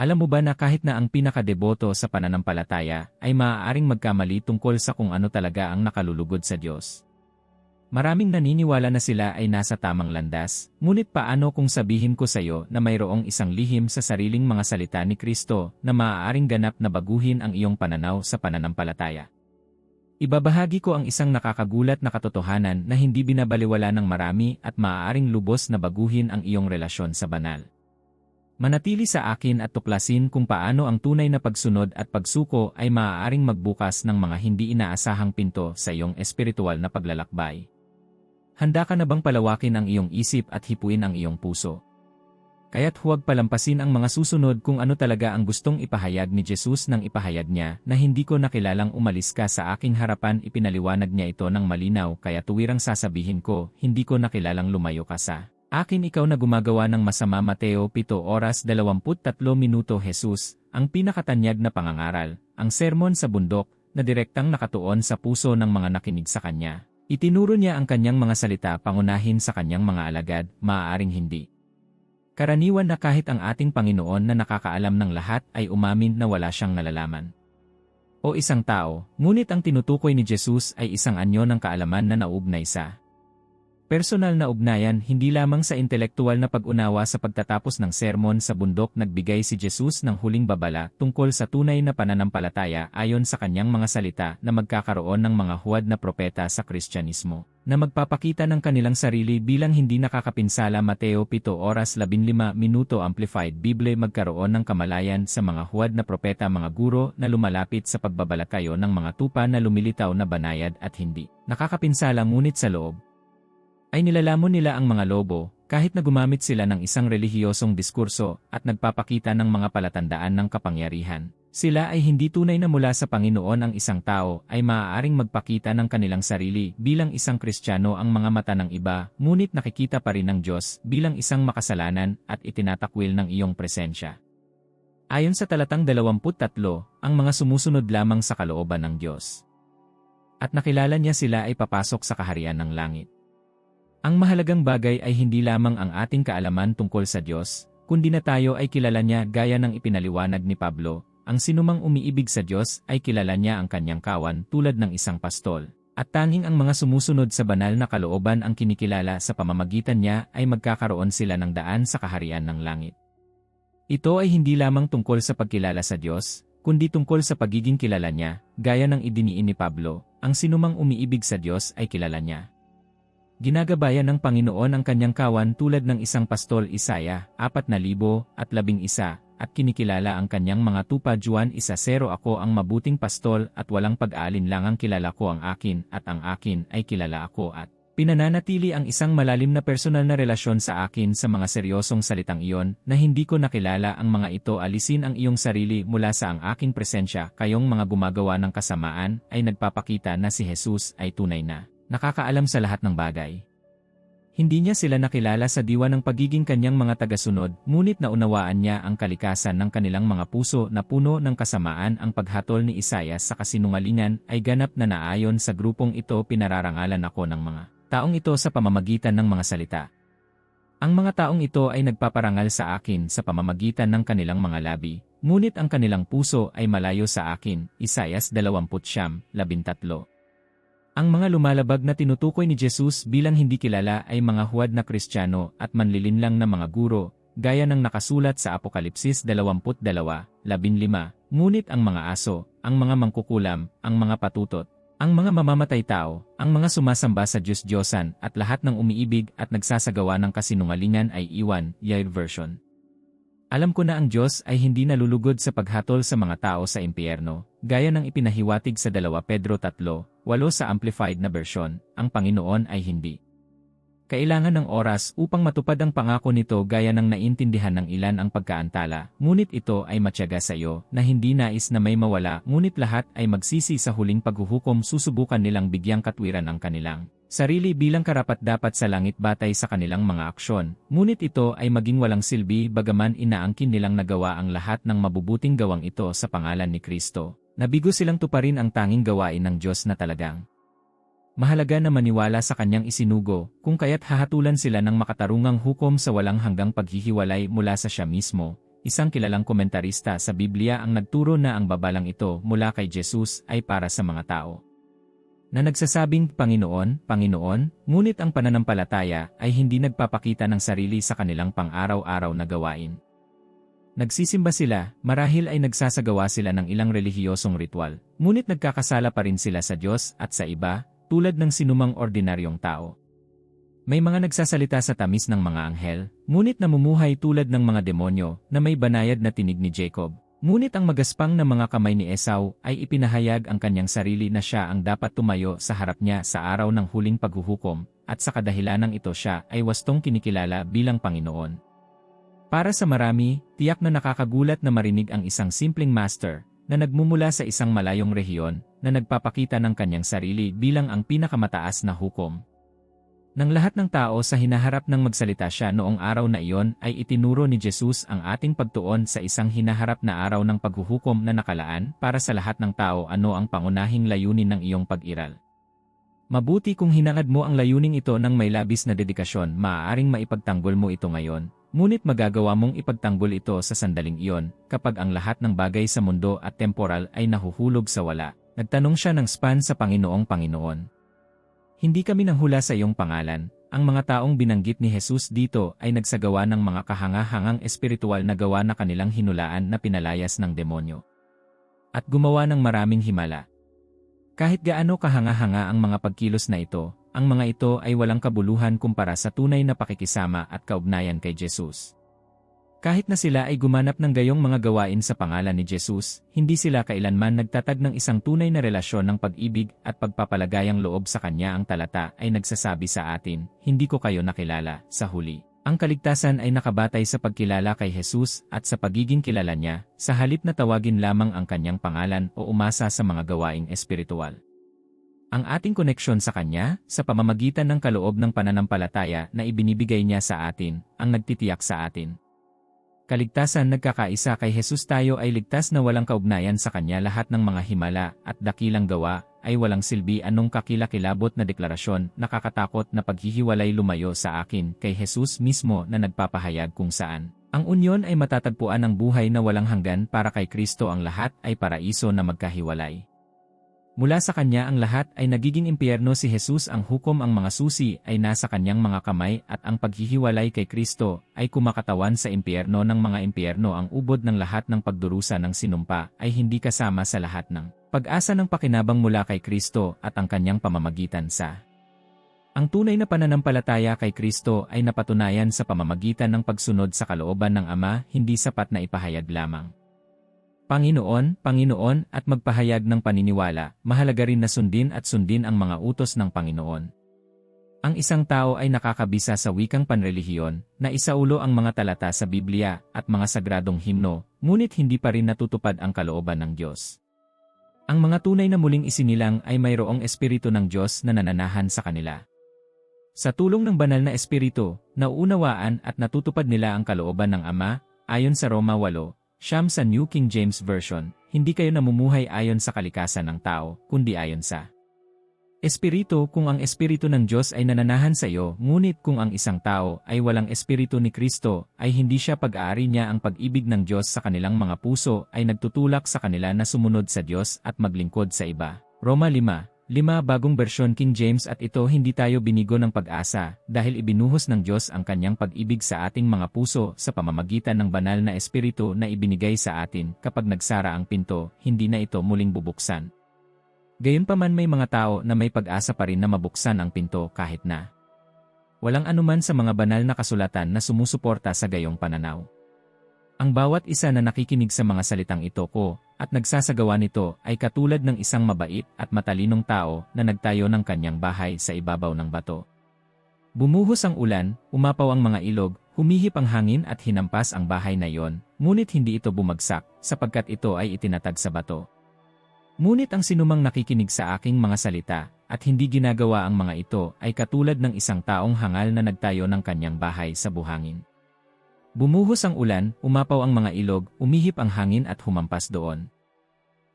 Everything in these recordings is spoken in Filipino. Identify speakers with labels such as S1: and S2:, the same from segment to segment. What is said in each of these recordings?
S1: Alam mo ba na kahit na ang pinakadeboto sa pananampalataya ay maaaring magkamali tungkol sa kung ano talaga ang nakalulugod sa Diyos? Maraming naniniwala na sila ay nasa tamang landas, ngunit paano kung sabihin ko sa iyo na mayroong isang lihim sa sariling mga salita ni Kristo na maaaring ganap na baguhin ang iyong pananaw sa pananampalataya? Ibabahagi ko ang isang nakakagulat na katotohanan na hindi binabaliwala ng marami at maaaring lubos na baguhin ang iyong relasyon sa banal. Manatili sa akin at tuklasin kung paano ang tunay na pagsunod at pagsuko ay maaaring magbukas ng mga hindi inaasahang pinto sa iyong espiritual na paglalakbay. Handa ka na bang palawakin ang iyong isip at hipuin ang iyong puso? Kaya't huwag palampasin ang mga susunod kung ano talaga ang gustong ipahayag ni Jesus nang ipahayag niya na hindi ko nakilalang umalis ka sa aking harapan ipinaliwanag niya ito ng malinaw kaya tuwirang sasabihin ko, hindi ko nakilalang lumayo ka sa Akin ikaw na gumagawa ng masama Mateo 7 oras 23 minuto Jesus, ang pinakatanyag na pangangaral, ang sermon sa bundok, na direktang nakatuon sa puso ng mga nakinig sa kanya. Itinuro niya ang kanyang mga salita pangunahin sa kanyang mga alagad, maaaring hindi. Karaniwan na kahit ang ating Panginoon na nakakaalam ng lahat ay umamin na wala siyang nalalaman. O isang tao, ngunit ang tinutukoy ni Jesus ay isang anyo ng kaalaman na naugnay sa Personal na ugnayan hindi lamang sa intelektual na pag-unawa sa pagtatapos ng sermon sa bundok nagbigay si Jesus ng huling babala tungkol sa tunay na pananampalataya ayon sa kanyang mga salita na magkakaroon ng mga huwad na propeta sa Kristyanismo, na magpapakita ng kanilang sarili bilang hindi nakakapinsala Mateo 7 oras 15 minuto Amplified Bible magkaroon ng kamalayan sa mga huwad na propeta mga guro na lumalapit sa pagbabalakayo ng mga tupa na lumilitaw na banayad at hindi nakakapinsala ngunit sa loob, ay nilalamon nila ang mga lobo, kahit na gumamit sila ng isang relihiyosong diskurso at nagpapakita ng mga palatandaan ng kapangyarihan. Sila ay hindi tunay na mula sa Panginoon ang isang tao ay maaaring magpakita ng kanilang sarili bilang isang Kristiyano ang mga mata ng iba, ngunit nakikita pa rin ng Diyos bilang isang makasalanan at itinatakwil ng iyong presensya. Ayon sa talatang 23, ang mga sumusunod lamang sa kalooban ng Diyos. At nakilala niya sila ay papasok sa kaharian ng langit. Ang mahalagang bagay ay hindi lamang ang ating kaalaman tungkol sa Diyos, kundi na tayo ay kilala niya gaya ng ipinaliwanag ni Pablo, ang sinumang umiibig sa Diyos ay kilala niya ang kanyang kawan tulad ng isang pastol. At tanging ang mga sumusunod sa banal na kalooban ang kinikilala sa pamamagitan niya ay magkakaroon sila ng daan sa kaharian ng langit. Ito ay hindi lamang tungkol sa pagkilala sa Diyos, kundi tungkol sa pagiging kilala niya, gaya ng idiniin ni Pablo, ang sinumang umiibig sa Diyos ay kilala niya. Ginagabayan ng Panginoon ang kanyang kawan tulad ng isang pastol Isaya, 4,000 at 11, at kinikilala ang kanyang mga tupa Juan 1.0 ako ang mabuting pastol at walang pag-aalinlangang kilala ko ang akin at ang akin ay kilala ako at pinananatili ang isang malalim na personal na relasyon sa akin sa mga seryosong salitang iyon na hindi ko nakilala ang mga ito. Alisin ang iyong sarili mula sa ang aking presensya kayong mga gumagawa ng kasamaan ay nagpapakita na si Jesus ay tunay na nakakaalam sa lahat ng bagay. Hindi niya sila nakilala sa diwa ng pagiging kanyang mga tagasunod, ngunit naunawaan niya ang kalikasan ng kanilang mga puso na puno ng kasamaan ang paghatol ni Isayas sa kasinungalingan ay ganap na naayon sa grupong ito pinararangalan ako ng mga taong ito sa pamamagitan ng mga salita. Ang mga taong ito ay nagpaparangal sa akin sa pamamagitan ng kanilang mga labi, ngunit ang kanilang puso ay malayo sa akin, Isayas 20:13. Ang mga lumalabag na tinutukoy ni Jesus bilang hindi kilala ay mga huwad na kristyano at manlilinlang na mga guro, gaya ng nakasulat sa Apokalipsis 22:15, ngunit ang mga aso, ang mga mangkukulam, ang mga patutot, ang mga mamamatay tao, ang mga sumasamba sa Diyos-Diyosan at lahat ng umiibig at nagsasagawa ng kasinungalingan ay iwan, Yair version. Alam ko na ang Diyos ay hindi nalulugod sa paghatol sa mga tao sa impyerno, gaya ng ipinahiwatig sa 2 Pedro 3, Walo sa amplified na version, ang Panginoon ay hindi. Kailangan ng oras upang matupad ang pangako nito gaya ng naintindihan ng ilan ang pagkaantala, ngunit ito ay matyaga sa iyo na hindi nais na may mawala ngunit lahat ay magsisi sa huling paghuhukom susubukan nilang bigyang katwiran ang kanilang sarili bilang karapat-dapat sa langit batay sa kanilang mga aksyon, ngunit ito ay maging walang silbi bagaman inaangkin nilang nagawa ang lahat ng mabubuting gawang ito sa pangalan ni Kristo. Nabigo silang tuparin ang tanging gawain ng Diyos na talagang. Mahalaga na maniwala sa kanyang isinugo, kung kaya't hahatulan sila ng makatarungang hukom sa walang hanggang paghihiwalay mula sa siya mismo, isang kilalang komentarista sa Biblia ang nagturo na ang babalang ito mula kay Jesus ay para sa mga tao. Na nagsasabing, Panginoon, Panginoon, ngunit ang pananampalataya ay hindi nagpapakita ng sarili sa kanilang pang-araw-araw na gawain. Nagsisimba sila, marahil ay nagsasagawa sila ng ilang relihiyosong ritual, ngunit nagkakasala pa rin sila sa Diyos at sa iba, tulad ng sinumang ordinaryong tao. May mga nagsasalita sa tamis ng mga anghel, ngunit namumuhay tulad ng mga demonyo na may banayad na tinig ni Jacob. Ngunit ang magaspang na mga kamay ni Esau ay ipinahayag ang kanyang sarili na siya ang dapat tumayo sa harap niya sa araw ng huling paghuhukom, at sa kadahilanang ito siya ay wastong kinikilala bilang Panginoon. Para sa marami, tiyak na nakakagulat na marinig ang isang simpleng master na nagmumula sa isang malayong rehiyon na nagpapakita ng kanyang sarili bilang ang pinakamataas na hukom. Nang lahat ng tao sa hinaharap ng magsalita siya noong araw na iyon ay itinuro ni Jesus ang ating pagtuon sa isang hinaharap na araw ng paghuhukom na nakalaan para sa lahat ng tao ano ang pangunahing layunin ng iyong pag-iral. Mabuti kung hinangad mo ang layuning ito ng may labis na dedikasyon maaaring maipagtanggol mo ito ngayon, Ngunit magagawa mong ipagtanggol ito sa sandaling iyon, kapag ang lahat ng bagay sa mundo at temporal ay nahuhulog sa wala. Nagtanong siya ng span sa Panginoong Panginoon. Hindi kami nanghula sa iyong pangalan, ang mga taong binanggit ni Jesus dito ay nagsagawa ng mga kahanga-hangang espiritual na gawa na kanilang hinulaan na pinalayas ng demonyo. At gumawa ng maraming himala. Kahit gaano kahanga-hanga ang mga pagkilos na ito, ang mga ito ay walang kabuluhan kumpara sa tunay na pakikisama at kaugnayan kay Jesus. Kahit na sila ay gumanap ng gayong mga gawain sa pangalan ni Jesus, hindi sila kailanman nagtatag ng isang tunay na relasyon ng pag-ibig at pagpapalagayang loob sa Kanya ang talata ay nagsasabi sa atin, hindi ko kayo nakilala, sa huli. Ang kaligtasan ay nakabatay sa pagkilala kay Jesus at sa pagiging kilala niya, sa halip na tawagin lamang ang kanyang pangalan o umasa sa mga gawaing espiritual. Ang ating koneksyon sa Kanya, sa pamamagitan ng kaloob ng pananampalataya na ibinibigay niya sa atin, ang nagtitiyak sa atin. Kaligtasan nagkakaisa kay Jesus tayo ay ligtas na walang kaugnayan sa Kanya lahat ng mga himala at dakilang gawa ay walang silbi anong kakilakilabot na deklarasyon nakakatakot na paghihiwalay lumayo sa akin kay Jesus mismo na nagpapahayag kung saan. Ang unyon ay matatagpuan ng buhay na walang hanggan para kay Kristo ang lahat ay paraiso na magkahiwalay. Mula sa kanya ang lahat ay nagiging impyerno si Jesus ang hukom ang mga susi ay nasa kanyang mga kamay at ang paghihiwalay kay Kristo ay kumakatawan sa impyerno ng mga impyerno ang ubod ng lahat ng pagdurusa ng sinumpa ay hindi kasama sa lahat ng pag-asa ng pakinabang mula kay Kristo at ang kanyang pamamagitan sa ang tunay na pananampalataya kay Kristo ay napatunayan sa pamamagitan ng pagsunod sa kalooban ng Ama hindi sapat na ipahayag lamang. Panginoon, Panginoon at magpahayag ng paniniwala, mahalaga rin na sundin at sundin ang mga utos ng Panginoon. Ang isang tao ay nakakabisa sa wikang panrelihiyon na isaulo ang mga talata sa Biblia at mga sagradong himno, ngunit hindi pa rin natutupad ang kalooban ng Diyos. Ang mga tunay na muling isinilang ay mayroong espiritu ng Diyos na nananahan sa kanila. Sa tulong ng banal na espiritu, nauunawaan at natutupad nila ang kalooban ng Ama, ayon sa Roma 8, Siyam sa New King James Version, hindi kayo namumuhay ayon sa kalikasan ng tao, kundi ayon sa Espiritu kung ang Espiritu ng Diyos ay nananahan sa iyo, ngunit kung ang isang tao ay walang Espiritu ni Kristo, ay hindi siya pag-aari niya ang pag-ibig ng Diyos sa kanilang mga puso ay nagtutulak sa kanila na sumunod sa Diyos at maglingkod sa iba. Roma 5, Lima bagong bersyon King James at ito hindi tayo binigo ng pag-asa dahil ibinuhos ng Diyos ang kanyang pag-ibig sa ating mga puso sa pamamagitan ng banal na espiritu na ibinigay sa atin kapag nagsara ang pinto, hindi na ito muling bubuksan. Gayunpaman may mga tao na may pag-asa pa rin na mabuksan ang pinto kahit na. Walang anuman sa mga banal na kasulatan na sumusuporta sa gayong pananaw. Ang bawat isa na nakikinig sa mga salitang ito ko, at nagsasagawa nito ay katulad ng isang mabait at matalinong tao na nagtayo ng kanyang bahay sa ibabaw ng bato. Bumuhos ang ulan, umapaw ang mga ilog, humihip ang hangin at hinampas ang bahay na iyon, ngunit hindi ito bumagsak sapagkat ito ay itinatag sa bato. Ngunit ang sinumang nakikinig sa aking mga salita at hindi ginagawa ang mga ito ay katulad ng isang taong hangal na nagtayo ng kanyang bahay sa buhangin. Bumuhos ang ulan, umapaw ang mga ilog, umihip ang hangin at humampas doon.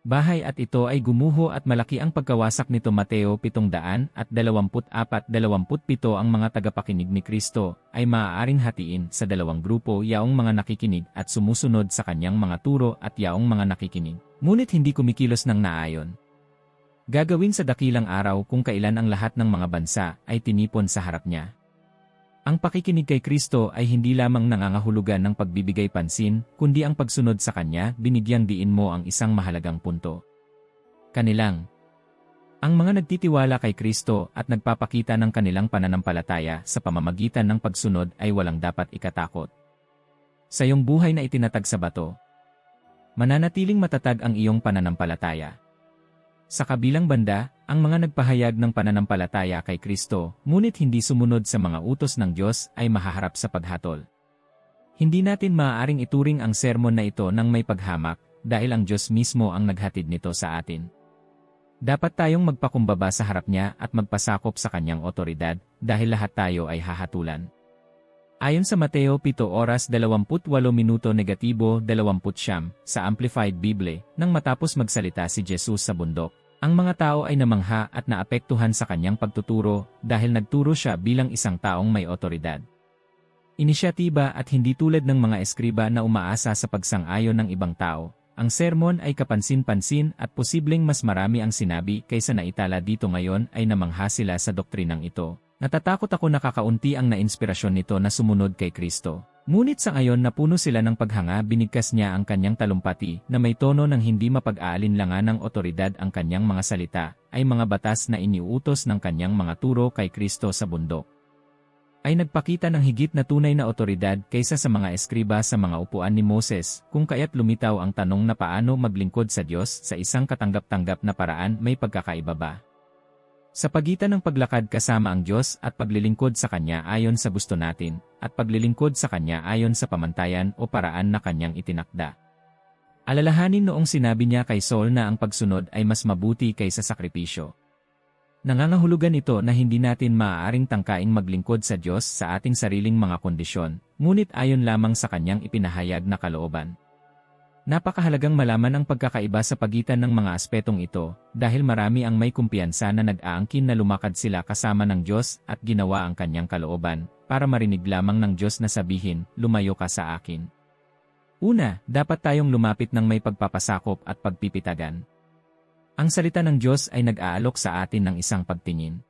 S1: Bahay at ito ay gumuho at malaki ang pagkawasak nito Mateo 700 at 24-27 ang mga tagapakinig ni Kristo ay maaaring hatiin sa dalawang grupo yaong mga nakikinig at sumusunod sa kanyang mga turo at yaong mga nakikinig. Ngunit hindi kumikilos ng naayon. Gagawin sa dakilang araw kung kailan ang lahat ng mga bansa ay tinipon sa harap niya. Ang pakikinig kay Kristo ay hindi lamang nangangahulugan ng pagbibigay pansin, kundi ang pagsunod sa Kanya, binigyang diin mo ang isang mahalagang punto. Kanilang Ang mga nagtitiwala kay Kristo at nagpapakita ng kanilang pananampalataya sa pamamagitan ng pagsunod ay walang dapat ikatakot. Sa iyong buhay na itinatag sa bato, mananatiling matatag ang iyong pananampalataya. Sa kabilang banda, ang mga nagpahayag ng pananampalataya kay Kristo, ngunit hindi sumunod sa mga utos ng Diyos ay mahaharap sa paghatol. Hindi natin maaaring ituring ang sermon na ito ng may paghamak dahil ang Diyos mismo ang naghatid nito sa atin. Dapat tayong magpakumbaba sa harap niya at magpasakop sa kanyang otoridad dahil lahat tayo ay hahatulan. Ayon sa Mateo 7 oras 28 minuto negatibo 20 siyam, sa Amplified Bible, nang matapos magsalita si Jesus sa bundok, ang mga tao ay namangha at naapektuhan sa kanyang pagtuturo dahil nagturo siya bilang isang taong may otoridad. Inisyatiba at hindi tulad ng mga eskriba na umaasa sa pagsang-ayon ng ibang tao, ang sermon ay kapansin-pansin at posibleng mas marami ang sinabi kaysa naitala dito ngayon ay namangha sila sa doktrinang ito. Natatakot ako na kakaunti ang nainspirasyon nito na sumunod kay Kristo. Ngunit sa ngayon na puno sila ng paghanga binigkas niya ang kanyang talumpati na may tono ng hindi mapag-aalinlangan ng otoridad ang kanyang mga salita, ay mga batas na iniuutos ng kanyang mga turo kay Kristo sa bundok. Ay nagpakita ng higit na tunay na otoridad kaysa sa mga eskriba sa mga upuan ni Moses, kung kaya't lumitaw ang tanong na paano maglingkod sa Diyos sa isang katanggap-tanggap na paraan may pagkakaiba ba. Sa pagitan ng paglakad kasama ang Diyos at paglilingkod sa Kanya ayon sa gusto natin, at paglilingkod sa Kanya ayon sa pamantayan o paraan na Kanyang itinakda. Alalahanin noong sinabi niya kay Saul na ang pagsunod ay mas mabuti kaysa sakripisyo. Nangangahulugan ito na hindi natin maaaring tangkaing maglingkod sa Diyos sa ating sariling mga kondisyon, ngunit ayon lamang sa Kanyang ipinahayag na kalooban. Napakahalagang malaman ang pagkakaiba sa pagitan ng mga aspetong ito, dahil marami ang may kumpiyansa na nag-aangkin na lumakad sila kasama ng Diyos at ginawa ang kanyang kalooban, para marinig lamang ng Diyos na sabihin, lumayo ka sa akin. Una, dapat tayong lumapit ng may pagpapasakop at pagpipitagan. Ang salita ng Diyos ay nag-aalok sa atin ng isang pagtingin.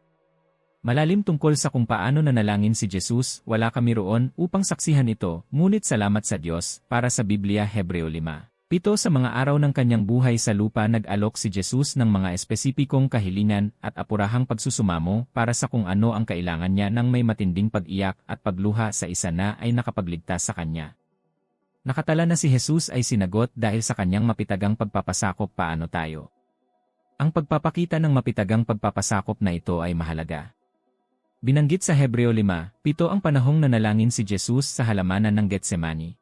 S1: Malalim tungkol sa kung paano nanalangin si Jesus, wala kami roon upang saksihan ito, ngunit salamat sa Diyos, para sa Biblia Hebreo 5. Pito sa mga araw ng kanyang buhay sa lupa nag-alok si Jesus ng mga espesipikong kahilingan at apurahang pagsusumamo para sa kung ano ang kailangan niya ng may matinding pag-iyak at pagluha sa isa na ay nakapagligtas sa kanya. Nakatala na si Jesus ay sinagot dahil sa kanyang mapitagang pagpapasakop paano tayo. Ang pagpapakita ng mapitagang pagpapasakop na ito ay mahalaga. Binanggit sa Hebreo 5, pito ang panahong nanalangin si Jesus sa halamanan ng Getsemani.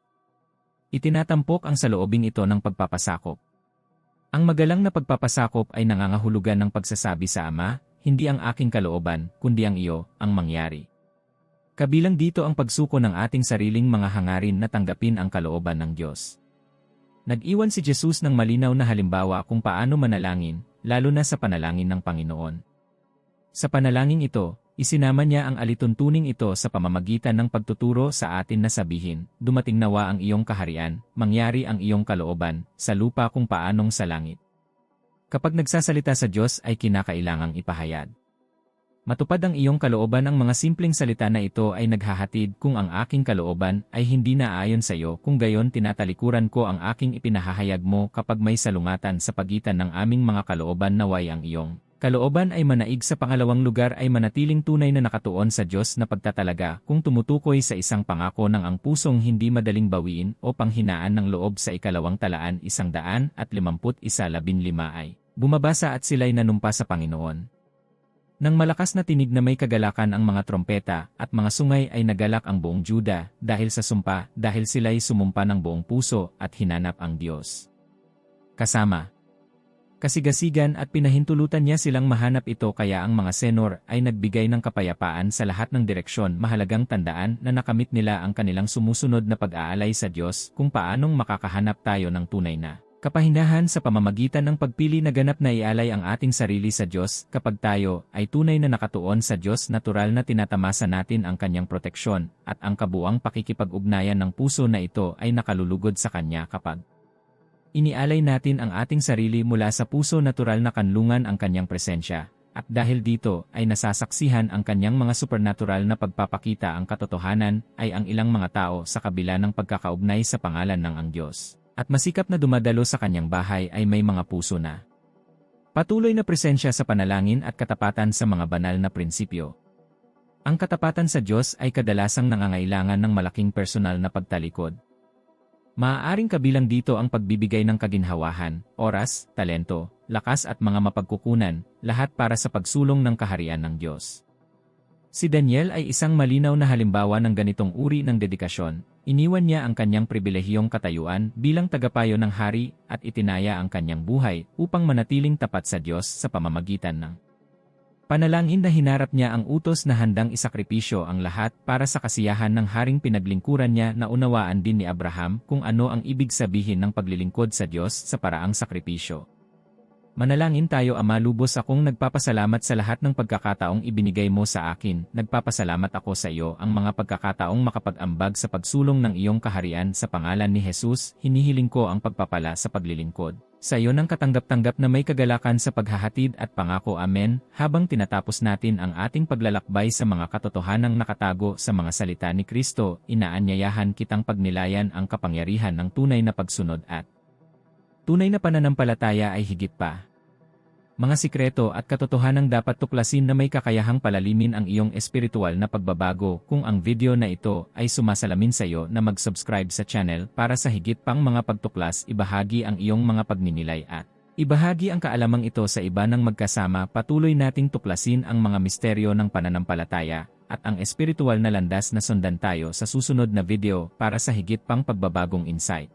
S1: Itinatampok ang saloobing ito ng pagpapasakop. Ang magalang na pagpapasakop ay nangangahulugan ng pagsasabi sa Ama, hindi ang aking kalooban, kundi ang iyo, ang mangyari. Kabilang dito ang pagsuko ng ating sariling mga hangarin na tanggapin ang kalooban ng Diyos. Nag-iwan si Jesus ng malinaw na halimbawa kung paano manalangin, lalo na sa panalangin ng Panginoon. Sa panalangin ito, Isinama niya ang alituntuning ito sa pamamagitan ng pagtuturo sa atin na sabihin, dumating nawa ang iyong kaharian, mangyari ang iyong kalooban, sa lupa kung paanong sa langit. Kapag nagsasalita sa Diyos ay kinakailangang ipahayad. Matupad ang iyong kalooban ang mga simpleng salita na ito ay naghahatid kung ang aking kalooban ay hindi na ayon sa iyo kung gayon tinatalikuran ko ang aking ipinahahayag mo kapag may salungatan sa pagitan ng aming mga kalooban naway ang iyong kalooban ay manaig sa pangalawang lugar ay manatiling tunay na nakatuon sa Diyos na pagtatalaga kung tumutukoy sa isang pangako ng ang pusong hindi madaling bawiin o panghinaan ng loob sa ikalawang talaan isang daan at limamput isa labin lima ay bumabasa at sila'y nanumpa sa Panginoon. Nang malakas na tinig na may kagalakan ang mga trompeta at mga sungay ay nagalak ang buong Juda dahil sa sumpa dahil sila'y sumumpa ng buong puso at hinanap ang Diyos. Kasama, kasigasigan at pinahintulutan niya silang mahanap ito kaya ang mga senor ay nagbigay ng kapayapaan sa lahat ng direksyon mahalagang tandaan na nakamit nila ang kanilang sumusunod na pag-aalay sa Diyos kung paanong makakahanap tayo ng tunay na Kapahindahan sa pamamagitan ng pagpili na ganap na ialay ang ating sarili sa Diyos kapag tayo ay tunay na nakatuon sa Diyos natural na tinatamasa natin ang kanyang proteksyon at ang kabuang pakikipag-ugnayan ng puso na ito ay nakalulugod sa kanya kapag inialay natin ang ating sarili mula sa puso natural na kanlungan ang kanyang presensya. At dahil dito ay nasasaksihan ang kanyang mga supernatural na pagpapakita ang katotohanan ay ang ilang mga tao sa kabila ng pagkakaugnay sa pangalan ng ang Diyos at masikap na dumadalo sa kanyang bahay ay may mga puso na. Patuloy na presensya sa panalangin at katapatan sa mga banal na prinsipyo. Ang katapatan sa Diyos ay kadalasang nangangailangan ng malaking personal na pagtalikod. Maaaring kabilang dito ang pagbibigay ng kaginhawahan, oras, talento, lakas at mga mapagkukunan, lahat para sa pagsulong ng kaharian ng Diyos. Si Daniel ay isang malinaw na halimbawa ng ganitong uri ng dedikasyon, Iniwan niya ang kanyang pribilehiyong katayuan bilang tagapayo ng hari at itinaya ang kanyang buhay upang manatiling tapat sa Diyos sa pamamagitan ng panalangin na hinarap niya ang utos na handang isakripisyo ang lahat para sa kasiyahan ng haring pinaglingkuran niya na unawaan din ni Abraham kung ano ang ibig sabihin ng paglilingkod sa Diyos sa paraang sakripisyo. Manalangin tayo Ama lubos akong nagpapasalamat sa lahat ng pagkakataong ibinigay mo sa akin. Nagpapasalamat ako sa iyo ang mga pagkakataong makapag-ambag sa pagsulong ng iyong kaharian sa pangalan ni Jesus. Hinihiling ko ang pagpapala sa paglilingkod. Sa iyo ng katanggap-tanggap na may kagalakan sa paghahatid at pangako Amen. Habang tinatapos natin ang ating paglalakbay sa mga katotohanang nakatago sa mga salita ni Kristo, inaanyayahan kitang pagnilayan ang kapangyarihan ng tunay na pagsunod at Tunay na pananampalataya ay higit pa. Mga sikreto at katotohanang dapat tuklasin na may kakayahang palalimin ang iyong espiritual na pagbabago kung ang video na ito ay sumasalamin sa iyo na mag-subscribe sa channel para sa higit pang mga pagtuklas ibahagi ang iyong mga pagninilay at ibahagi ang kaalamang ito sa iba ng magkasama patuloy nating tuklasin ang mga misteryo ng pananampalataya at ang espiritual na landas na sundan tayo sa susunod na video para sa higit pang pagbabagong insight.